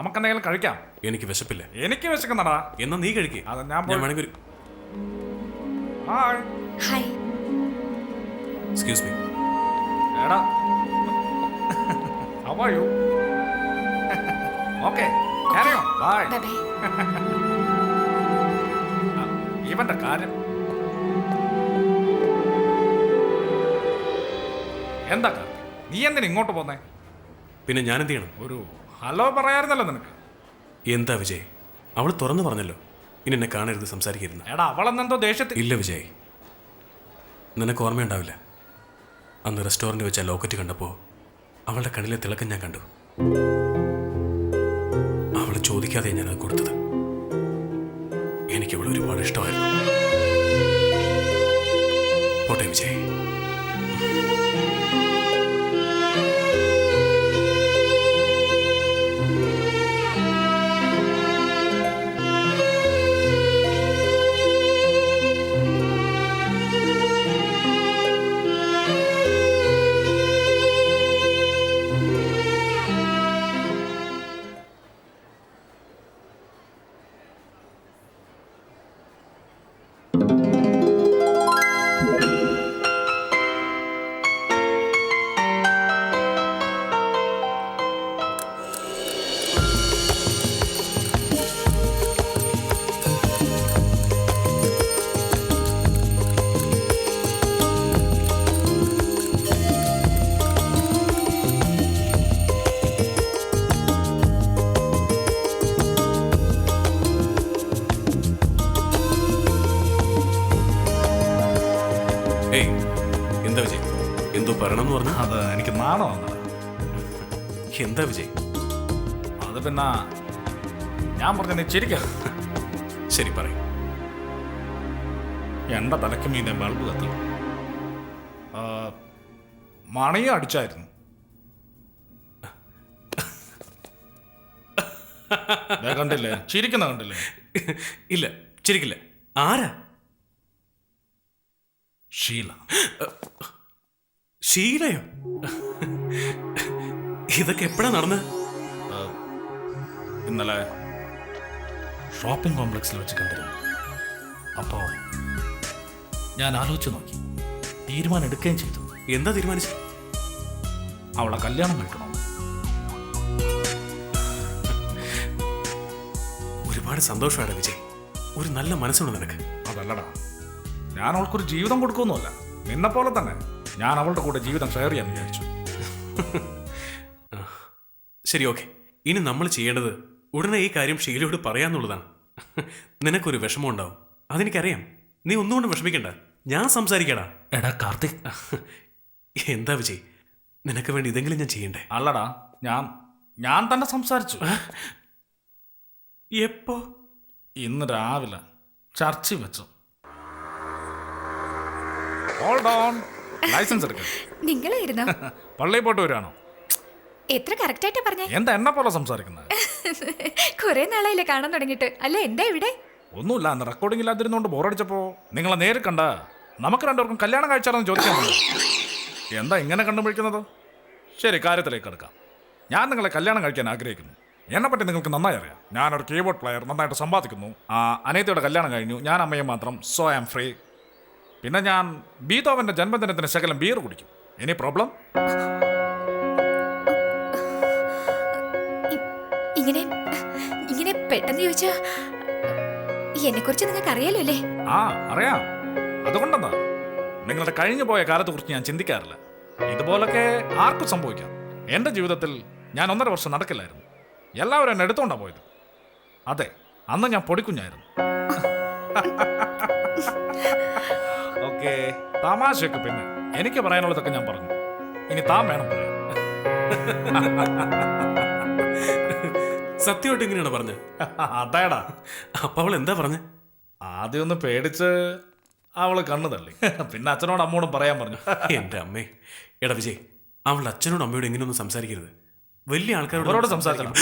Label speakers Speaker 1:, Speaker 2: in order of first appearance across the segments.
Speaker 1: നമുക്കെന്തെങ്കിലും കഴിക്കാം.
Speaker 2: എനിക്ക് വിശപ്പില്ല.
Speaker 1: എനിക്ക് വിശക്കുന്നടാ
Speaker 2: എന്നാ നീ കഴിക്കേ.
Speaker 1: അത് ഞാൻ
Speaker 2: ഞാൻ
Speaker 1: പോയി-
Speaker 2: വേണമെങ്കിൽ ഒരു
Speaker 1: ഹായ്.
Speaker 3: ഹായ്.
Speaker 2: എക്സ്ക്യൂസ് മീ
Speaker 1: എടാ. അവയോ are ബൈ.
Speaker 3: ബൈ ബൈ
Speaker 1: ഇവന്റെ കാര്യം. എന്താ? നീ എന്തിനാ ഇങ്ങോട്ട് പോന്നേ?
Speaker 2: പിന്നെ ഞാൻ എന്ത് ചെയ്യണം?
Speaker 1: ഒരു ഹലോ പറയായിരുന്നല്ലോ നിനക്ക്.
Speaker 2: എന്താ വിജയ്? അവൾ തുറന്നു പറഞ്ഞല്ലോ. ഇനി എന്നെ കാണരുത് സംസാരിക്കരുത്.
Speaker 1: എടാ അവളെന്നെന്തോ ദേഷ്യത്തിൽ
Speaker 2: ഇല്ല വിജയ്. നിനക്ക് ഓർമ്മയുണ്ടാവില്ല? അന്ന് റെസ്റ്റോറന്റ് വെച്ച ലോക്കറ്റ് കണ്ടപ്പോൾ അവളുടെ കണ്ണിലെ തിളക്കം ഞാൻ കണ്ടു. അവൾ ചോദിക്കാതെ ഞാനത് കൊടുത്തത്. എനിക്ക് അവൾ ഒരുപാട് ഇഷ്ടമായിരുന്നു. പോട്ടെ വിജയ്. എന്താ വിജയ്?
Speaker 1: അത് പിന്നെ ഞാൻ പറഞ്ഞ നിശ്ചയിക്ക
Speaker 2: ശരി പറയും.
Speaker 1: എന്റെ തലയ്ക്ക് മീതെ ബൾബ് കത്തി. മണിയും അടിച്ചായിരുന്നു. കണ്ടില്ലേ? ചിരിക്കുന്ന കണ്ടില്ലേ?
Speaker 2: ഇല്ല ചിരിക്കില്ല. ആരാ?
Speaker 1: ഷീല.
Speaker 2: ഷീലയോ? ഇതൊക്കെ എപ്പോഴാ നടന്ന്?
Speaker 1: ഇന്നലെ ഷോപ്പിംഗ് കോംപ്ലക്സിൽ വെച്ച് കണ്ടിരുന്നു. അപ്പോ ഞാൻ ആലോചിച്ചു നോക്കി. തീരുമാനം എടുക്കുകയും ചെയ്തു.
Speaker 2: എന്താ തീരുമാനിച്ചു
Speaker 1: അവളെ കല്യാണം കഴിക്കണോ?
Speaker 2: ഒരുപാട് സന്തോഷമാണ് വിജയ്. ഒരു നല്ല മനസ്സുണ്ട് നിനക്ക്.
Speaker 1: അതല്ലടാ. ഞാൻ അവൾക്കൊരു ജീവിതം കൊടുക്കുമെന്നല്ല. നിന്നെ പോലെ തന്നെ ഞാൻ അവളുടെ കൂടെ ജീവിതം ഷെയർ ചെയ്യാൻ വിചാരിച്ചു.
Speaker 2: ശരി ഓക്കെ. ഇനി നമ്മൾ ചെയ്യേണ്ടത് ഉടനെ ഈ കാര്യം ഷീലയോട് പറയാന്നുള്ളതാണ്. നിനക്കൊരു വിഷമം ഉണ്ടാവും അതെനിക്കറിയാം. നീ ഒന്നുകൊണ്ട് വിഷമിക്കണ്ട. ഞാൻ സംസാരിക്കടാ.
Speaker 1: എടാ കാർത്തിക്.
Speaker 2: എന്താ വിജയ്? നിനക്ക് വേണ്ടി ഇതെങ്കിലും ഞാൻ ചെയ്യണ്ടേ?
Speaker 1: അല്ലടാ ഞാൻ ഞാൻ തന്നെ സംസാരിച്ചു.
Speaker 2: എപ്പോ?
Speaker 1: ഇന്ന് രാവിലെ ചർച്ച വെച്ചു. ഹോൾഡ് ഓൺ ലൈസൻസ് എടുക്ക.
Speaker 3: നിങ്ങളായിരുന്നോ?
Speaker 1: പള്ളിയിൽ പോയിട്ട് വരികയാണോ?
Speaker 3: എത്ര കറക്റ്റ് ആയിട്ടാ പറഞ്ഞേ?
Speaker 1: എന്താ എന്നെ പോലെ സംസാരിക്കുന്നത്?
Speaker 3: കുറെ നാളായില്ലേ കാണാൻ തുടങ്ങിയിട്ട്. അല്ല എന്താ ഇവിടെ?
Speaker 1: ഒന്നുമില്ല അന്ന് റെക്കോർഡിംഗ് ഇല്ലാതിരുന്നോണ്ട് ബോറടിച്ചപ്പോ നിങ്ങളെ നേരിൽ കണ്ട നമുക്ക് രണ്ടുപേർക്കും കല്യാണം കഴിച്ചാലെന്ന് ചോദിക്കാൻ എന്താ ഇങ്ങനെ കണ്ടുപിടിക്കുന്നത്? ശരി കാര്യത്തിലേക്ക് എടുക്കാം ഞാൻ നിങ്ങളെ കല്യാണം കഴിക്കാൻ ആഗ്രഹിക്കുന്നു. എന്നെ പറ്റി നിങ്ങൾക്ക് നന്നായി അറിയാം. ഞാനൊരു കീബോർഡ് പ്ലെയർ നന്നായിട്ട് സമ്പാദിക്കുന്നു. ആ അനിയത്തിയുടെ കല്യാണം കഴിഞ്ഞു. ഞാൻ അമ്മയെ മാത്രം സോ ആം ഫ്രീ പിന്നെ ഞാൻ ബീതോവന്റെ ജന്മദിനത്തിന് ശകലം ബിയർ കുടിക്കും. എനി പ്രോബ്ലം
Speaker 3: പെട്ടെന്ന് ചോദിച്ചാ എന്നെ കുറിച്ച് നിങ്ങൾക്ക് അറിയാലോ അല്ലേ?
Speaker 1: ആ അറിയാം. അതുകൊണ്ടെന്നാ. നിങ്ങളുടെ കഴിഞ്ഞു പോയ കാലത്തെ കുറിച്ച് ഞാൻ ചിന്തിക്കാറില്ല. ഇതുപോലൊക്കെ ആർക്കും സംഭവിക്കാം. എന്റെ ജീവിതത്തിൽ ഞാൻ ഒന്നര വർഷം നടക്കില്ലായിരുന്നു. എല്ലാവരും എന്നെ എടുത്തോണ്ടാ പോയത്. അതെ അന്ന് ഞാൻ പൊടിക്കുഞ്ഞായിരുന്നു. ഓക്കെ തമാശയൊക്കെ പിന്നെ. എനിക്ക് പറയാനുള്ളതൊക്കെ ഞാൻ പറഞ്ഞു. ഇനി താൻ വേണം പറയാൻ.
Speaker 2: സത്യമായിട്ട് ഇങ്ങനെയാണ് പറഞ്ഞത്
Speaker 1: അതാടാ.
Speaker 2: അപ്പൊ അവൾ എന്താ പറഞ്ഞ?
Speaker 1: ആദ്യം ഒന്ന് പേടിച്ച് അവൾ കണ്ണു തള്ളി. പിന്നെ അച്ഛനോട് അമ്മോടും പറയാൻ പറഞ്ഞു.
Speaker 2: എന്റെ അമ്മേ. എടാ വിജയ് അവൾ അച്ഛനോടും അമ്മയോടും ഒന്ന് സംസാരിക്കരുത്. വലിയ ആൾക്കാരോട്
Speaker 1: അവരോട് സംസാരിക്കണം.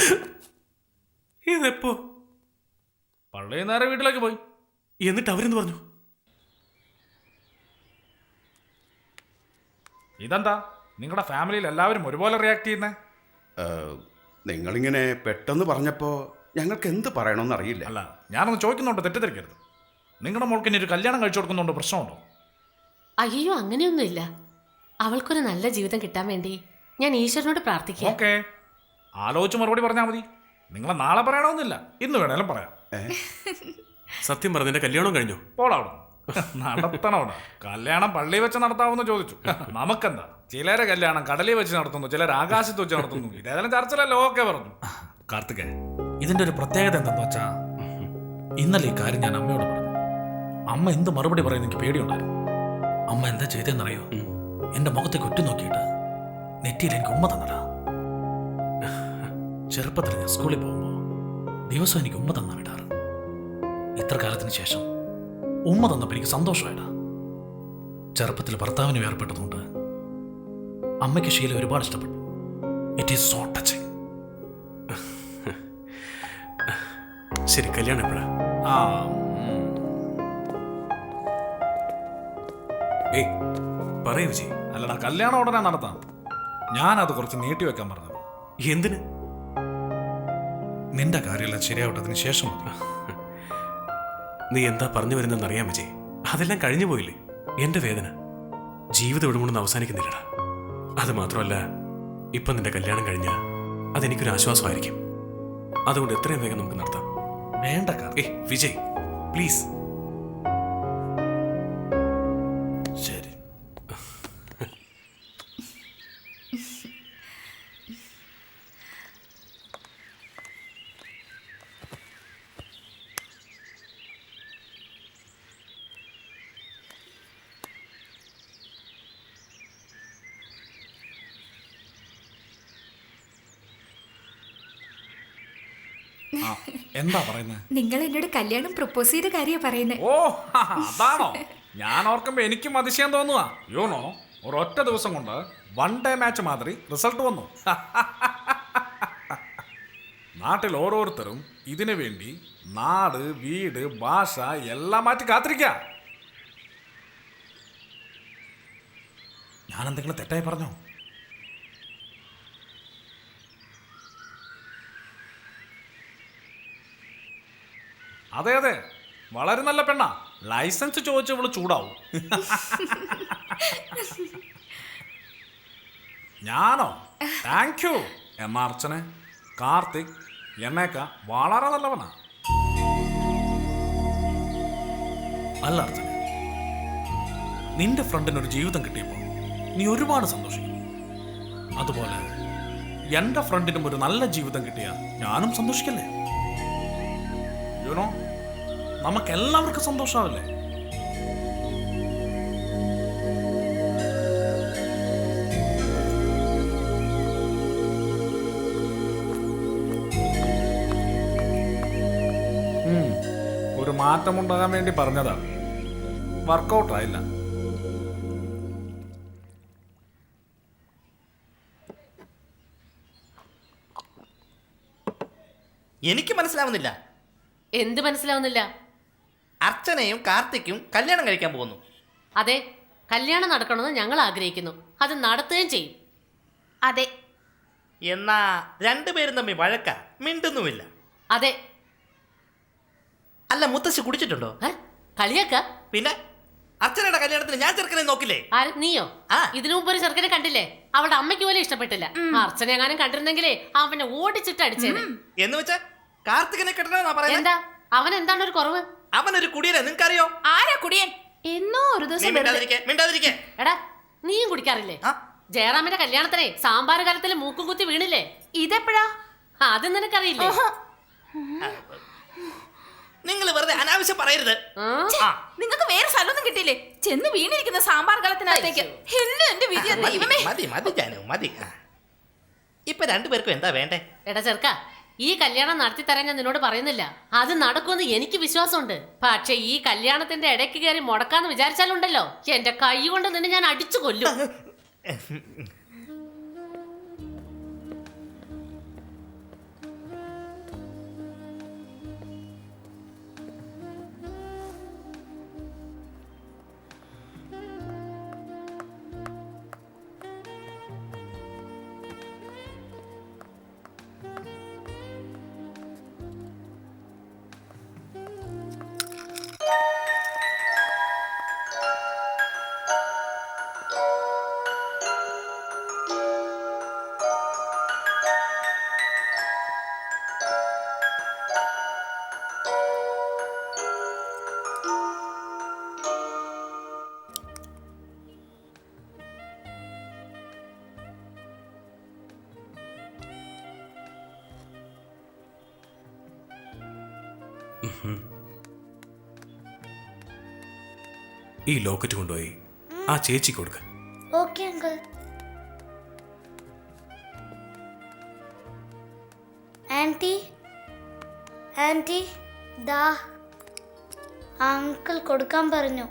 Speaker 2: ഇതെപ്പോ?
Speaker 1: പള്ളി നേരെ വീട്ടിലേക്ക് പോയി.
Speaker 2: എന്നിട്ട് അവരെന്ന് പറഞ്ഞു?
Speaker 1: ഇതെന്താ? നിങ്ങളുടെ ഫാമിലിയിൽ എല്ലാവരും ഒരുപോലെ റിയാക്ട് ചെയ്യുന്നേ?
Speaker 4: നിങ്ങളിങ്ങനെ പെട്ടെന്ന് പറഞ്ഞപ്പോൾ ഞങ്ങൾക്ക് എന്ത് പറയണമെന്ന് അറിയില്ല
Speaker 1: അല്ല ഞാനൊന്ന് ചോദിക്കുന്നുണ്ട് തെറ്റിദ്ധരിക്കരുത്. നിങ്ങളുടെ മോൾക്ക് ഇനി ഒരു കല്യാണം കഴിച്ചു കൊടുക്കുന്നുണ്ട് പ്രശ്നമുണ്ടോ?
Speaker 5: അയ്യോ അങ്ങനെയൊന്നുമില്ല. അവൾക്കൊരു നല്ല ജീവിതം കിട്ടാൻ വേണ്ടി ഞാൻ ഈശ്വരനോട് പ്രാർത്ഥിക്കാം.
Speaker 1: ഓക്കെ. ആലോചിച്ച് മറുപടി പറഞ്ഞാൽ മതി. നിങ്ങളെ നാളെ പറയണമെന്നില്ല. ഇന്ന് വേണേലും പറയാം.
Speaker 2: സത്യം പറഞ്ഞ കല്യാണം കഴിഞ്ഞു?
Speaker 1: പോളവിടെ നടത്തണവിടെ കല്യാണം പള്ളി വെച്ച് നടത്താമെന്ന് ചോദിച്ചു. നമുക്കെന്താ? ചിലരെ കല്യാണം കടലിൽ വെച്ച് നടത്തുന്നു ചിലർ ആകാശത്ത് വെച്ച് നടത്തുന്നു. ഇതേതായാലും ചർച്ചയിലല്ലോ ഓക്കെ പറഞ്ഞു. കാർത്തിക ഇതിന്റെ ഒരു പ്രത്യേകത എന്താന്ന് വെച്ചാ ഇന്നലെ ഈ കാര്യം ഞാൻ അമ്മയോട് പറഞ്ഞു. അമ്മ എന്ത് മറുപടി പറയുന്ന എനിക്ക് പേടിയുണ്ടായിരുന്നു. അമ്മ എന്താ ചെയ്തെന്നറിയോ? എന്റെ മുഖത്തേക്ക് ഒറ്റ നോക്കിയിട്ട് നെറ്റിയിൽ എനിക്ക് ഉമ്മ തന്നടാ. ചെറുപ്പത്തിൽ ഞാൻ സ്കൂളിൽ പോകുമ്പോൾ ദിവസം എനിക്ക് ഉമ്മ തന്നാ വിടാറ്. ഇത്ര കാലത്തിന് ശേഷം ഉമ്മ തന്നപ്പോൾ എനിക്ക് സന്തോഷമായിടാ. ചെറുപ്പത്തിൽ ഭർത്താവിന് വേർപ്പെട്ടതുകൊണ്ട് അമ്മയ്ക്ക് ശീല ഒരുപാട് ഇഷ്ടപ്പെട്ടു. ഇറ്റ് ഈസ് സോ ടച്ചിങ്
Speaker 2: ശരി കല്യാണം എപ്പോഴാ?
Speaker 1: ആ
Speaker 2: ഏയ് പറയൂ വിജയ്
Speaker 1: അല്ലടാ കല്യാണം ഉടനെ നടത്താം. ഞാനത് കുറച്ച് നീട്ടി വെക്കാൻ പറഞ്ഞത്.
Speaker 2: എന്തിന്?
Speaker 1: നിന്റെ കാര്യമെല്ലാം ശരിയാവട്ടതിന് ശേഷം മതി.
Speaker 2: നീ എന്താ പറഞ്ഞു വരുന്നതെന്ന് അറിയാൻ വിജയ്. അതെല്ലാം കഴിഞ്ഞു പോയില്ലേ? എന്റെ വേദന. ജീവിതം ഇവിടെ കൊണ്ടൊന്നും അവസാനിക്കുന്നില്ലടാ. അത് മാത്രമല്ല ഇപ്പം നിന്റെ കല്യാണം കഴിഞ്ഞ അതെനിക്കൊരു ആശ്വാസമായിരിക്കും. അതുകൊണ്ട് എത്രയും വേഗം നമുക്ക് നടത്താം.
Speaker 1: വേണ്ട കാ.
Speaker 2: ഏ വിജയ് പ്ലീസ്.
Speaker 1: എന്താ പറയുന്നത്
Speaker 3: നിങ്ങൾ എന്നോട് കല്യാണം പ്രപ്പോസ് ചെയ്ത കാര്യ പറയുന്നത്
Speaker 1: ഓ അതാണോ? ഞാൻ ഓർക്കുമ്പോ എനിക്കും അതിശയം തോന്നുക യോണോ ഒരൊറ്റ ദിവസം കൊണ്ട് വൺ ഡേ മാച്ച് മാതിരി റിസൾട്ട് വന്നു. നാട്ടിൽ ഓരോരുത്തരും ഇതിനു വേണ്ടി നാട് വീട് ഭാഷ എല്ലാം മാറ്റി കാത്തിരിക്ക. ഞാൻ എന്തെങ്കിലും തെറ്റായി പറഞ്ഞോ? അതെ അതെ. വളരെ നല്ല പെണ്ണാ. ലൈസൻസ് ചോദിച്ച ഇവൾ ചൂടാവും. ഞാനോ? താങ്ക് യു എം അർച്ചനെ? കാർത്തിക് എന്നേക്ക വളരെ നല്ലവനാ. അല്ല അർച്ചന നിന്റെ ഫ്രണ്ടിന് ഒരു ജീവിതം കിട്ടിയപ്പോൾ നീ ഒരുപാട് സന്തോഷിക്കും. അതുപോലെ എന്റെ ഫ്രണ്ടിനും ഒരു നല്ല ജീവിതം കിട്ടിയാൽ ഞാനും സന്തോഷിക്കല്ലേ? യുനോ നമുക്ക് എല്ലാവർക്കും സന്തോഷമാവില്ലേ ഒരു മാറ്റമുണ്ടാകാൻ വേണ്ടി പറഞ്ഞതാ. വർക്കൗട്ട് ആയില്ല.
Speaker 6: എനിക്ക് മനസ്സിലാവുന്നില്ല.
Speaker 5: എന്ത് മനസ്സിലാവുന്നില്ല?
Speaker 6: അർച്ചനയും കാർത്തിക്കും കല്യാണം കഴിക്കാൻ പോകുന്നു.
Speaker 5: അതെ കല്യാണം നടക്കണമെന്ന് ഞങ്ങൾ ആഗ്രഹിക്കുന്നു. അത് നടത്തുകയും ചെയ്യും.
Speaker 3: അതെ.
Speaker 6: എന്നാ രണ്ടുപേരും തമ്മിൽ വഴക്ക മിണ്ടുന്നുമില്ല.
Speaker 5: അതെ.
Speaker 6: അല്ല മുത്തശ്ശി കുടിച്ചിട്ടുണ്ടോ?
Speaker 5: ഏ? കളിയാക്ക?
Speaker 6: പിന്നെ? അർച്ചനയുടെ കല്യാണത്തിന് ഞാൻ ചെറുക്കനെ നോക്കില്ലേ?
Speaker 5: ആര്? നീയോ?
Speaker 6: ആ.
Speaker 5: ഇതിനു മുമ്പ് ഒരു ചെറുക്കനെ കണ്ടില്ലേ? അവളുടെ അമ്മയ്ക്ക് പോലും ഇഷ്ടപ്പെട്ടില്ല. അർച്ചന എങ്ങാനും കണ്ടിരുന്നെങ്കിലേ അവനെ ഓടിച്ചിട്ട് അടിച്ചേനെ.
Speaker 6: എന്ന് വെച്ചാ കാർത്തികനെ കെട്ടണമെന്നാ പറയുന്നത്
Speaker 5: എന്താ? അവൻ എന്താണ് ഒരു കുറവ്?
Speaker 6: അവൻ അവനൊരു കുടിയനെ നിങ്ങൾക്കറിയോ?
Speaker 3: ആരാ കുടിയൻ? എന്നോ ഒരു
Speaker 6: നീ
Speaker 3: ദിവസം വെറുതെ-
Speaker 6: മിണ്ടാതിരിക്കെ മിണ്ടാതിരിക്കെ.
Speaker 5: എടാ നീയും കുടിക്കാറില്ലേ?
Speaker 6: ആ.
Speaker 5: ജയറാമിന്റെ കല്യാണത്തിനെ സാമ്പാർ കാലത്തിൽ മൂക്കും കുത്തി വീണില്ലേ?
Speaker 3: ഇതെപ്പോഴാ?
Speaker 5: അത് നിനക്കറിയില്ലേ?
Speaker 6: നിങ്ങൾ വെറുതെ അനാവശ്യം പറയരുത്.
Speaker 5: ആ?
Speaker 6: ആ
Speaker 7: നിങ്ങൾക്ക് വേറെ സ്ഥലമൊന്നും കിട്ടിയില്ലേ? ചെന്ന് വീണിരിക്കുന്ന സാമ്പാർ കലത്തിനകത്തേക്ക് എല്ലാം എന്റെ വിധി
Speaker 6: മതി
Speaker 7: ദൈവമേ
Speaker 6: മതി മതി ജാനു മതി. ആ. ഇപ്പൊ രണ്ടുപേർക്കും എന്താ വേണ്ടേ?
Speaker 5: എടാ ചെറുക്ക ഈ കല്യാണം നടത്തി തരാൻ ഞാൻ നിന്നോട് പറയുന്നില്ല. അത് നടക്കുമെന്ന് എനിക്ക് വിശ്വാസമുണ്ട്. പക്ഷെ ഈ കല്യാണത്തിന്റെ ഇടയ്ക്ക് കയറി മുടക്കാന്ന് വിചാരിച്ചാലുണ്ടല്ലോ. എന്റെ കൈ കൊണ്ട് നിന്നെ ഞാൻ അടിച്ചു കൊല്ലും.
Speaker 2: ഈ ലോക്കറ്റ് കൊണ്ടുപോയി. ആ ചേച്ചി കൊടുക്ക.
Speaker 8: Okay uncle. ആന്റി ദാ അങ്കിൾ കൊടുക്കാൻ പറഞ്ഞു.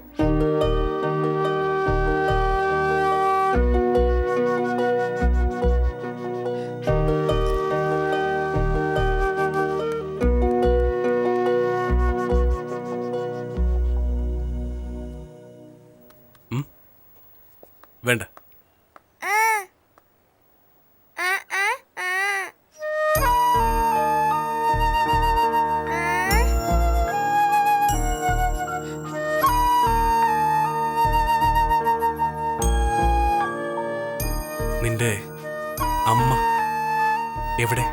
Speaker 2: നിന്റെ അമ്മ എവിടെ?